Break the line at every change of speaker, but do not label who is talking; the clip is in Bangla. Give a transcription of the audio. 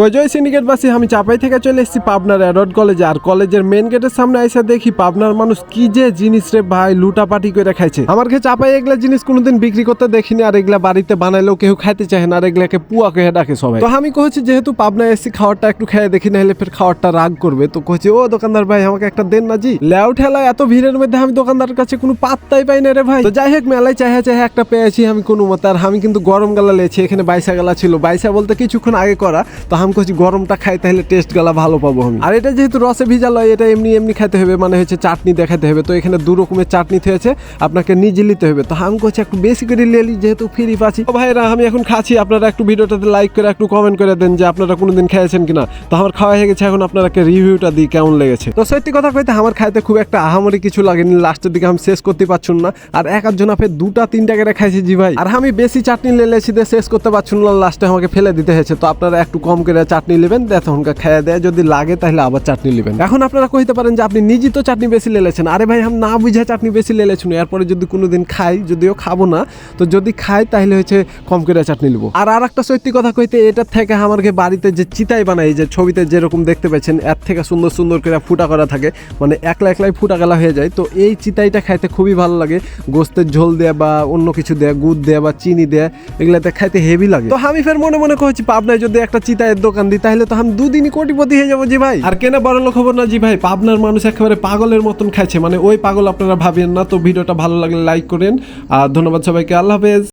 কজয় সিন্ডিকেট বাসি আমি চাপাই থেকে চলে এসেছি পাবনার অ্যাডট কলেজে। আর কলেজের মেন গেটের সামনে এসে দেখি পাবনার মানুষ কি যে জিনিস রে ভাই, লুটাপাটি করে খাইছে। আমার কাছে চাপাই এগুলা জিনিস কোনোদিন বিক্রি করতে দেখিনি, আর এগুলা বাড়িতে বানাইলেও কেউ খাইতে চায় না, আর এগুলাকে পুয়া কে ডাকে সবাই। তো আমি কহেছি যেহেতু পাবনায় এসেছি, খাওয়ারটা একটু খেয়ে দেখি না হলে ফের খাবারটা রাগ করবে। তো কহেছি ও দোকানদার ভাই, আমাকে একটা দেন না জি। লেও ঠেলা, এত ভিড়ের মধ্যে আমি দোকানদারের কাছে কোনো পাত্তাই পাই না রে ভাই। তো যাই হোক, মেলায় চাহে চাহে একটা পেয়েছি আমি কোনো মতে, আর আমি কিন্তু গরম গালা লেছি, এখানে বাইসা গালা ছিল। বাইসা বলতে কিছুক্ষণ আগে করা, তো আমি কইছি গরমটা খাই, তাহলে টেস্ট গালা ভালো পাবো আমি। আর এটা যেহেতু রসে ভিজা লয়, এটা এমনি এমনি খাইতে হবে মানে হচ্ছে চাটনি দেখাতে হবে। তো এখানে দু রকমের চাটনি হয়েছে, আপনাকে নিজে নিতে হবে। তো আমি কইছি একটু বেশি করে লেলি যেহেতু ফ্রি পাচ্ছি। ভাইরা আমি এখন খাচ্ছি। আপনারা একটু ভিডিওটাতে লাইক করে, একটু কমেন্ট করে দেন যে আপনারা কোনোদিন খেয়েছেন কিনা। তো আমার খাওয়া হয়ে গেছে, এখন আপনারাকে রিভিউটা দিই কেমন লেগেছে। তো সত্যি কথা কইতে, আমার খাইতে খুব একটা আহামরি কিছু লাগেনি। লাস্টের দিকে আমি শেষ করতে পারছুন না। আর এক আধজন আপে দুটা, তিনটা করে খাইছি জি ভাই। আর আমি বেশি চাটনি লেলেছি শেষ করতে পারছুন না লাস্টে আমাকে ফেলে দিতে হয়েছে। তো আপনারা একটু কম করে চাটনি নেবেন তখনকার খেয়ে দেয় যদি লাগে তাহলে আবার চাটনি নেবেন। এখন আপনারা কইতে পারেন যে আপনি নিজে তো চাটনি বেশি লেলেছেন। আরে ভাই, আমি না বুঝে চাটনি বেশি লেলেছুন এরপরে যদি কোনোদিন খাই, যদিও খাব না, তো যদি খাই তাহলে হচ্ছে কম করে চাটনি নেব। আর আর একটা সত্যি কথা কইতে এটার থেকে আমাকে বাড়িতে যে চিতাই বানাই যে ছবিতে যেরকম দেখতে পাচ্ছেন, এর থেকে সুন্দর সুন্দর করে ফুটা করা থাকে মানে একলা একলাই ফুটা গেলা হয়ে যায়, তো এই চিতাইটা খাইতে খুবই ভালো লাগে। গোস্তের ঝোল দেয়া বা অন্য কিছু দেয়া, গুড় দেয়া বা চিনি দেয়া, এগুলাতে খাইতে হেভি লাগে। তো আমি ফের মনে মনে কইছি পাবনায় যদি একটা চিতাইয়ের দোকান দিই, তাহলে তো আমি দুদিনই কোটিপতি হয়ে যাব জি ভাই। আর কেনা বড় লোক খবর না জি ভাই, পাবনার মানুষ একেবারে পাগলের মতন খাইছে মানে ওই পাগল আপনারা ভাবেন না, তো ভিডিওটা ভালো লাগলে লাইক করেন, আর ধন্যবাদ সবাইকে, আল্লাহ হাফেজ।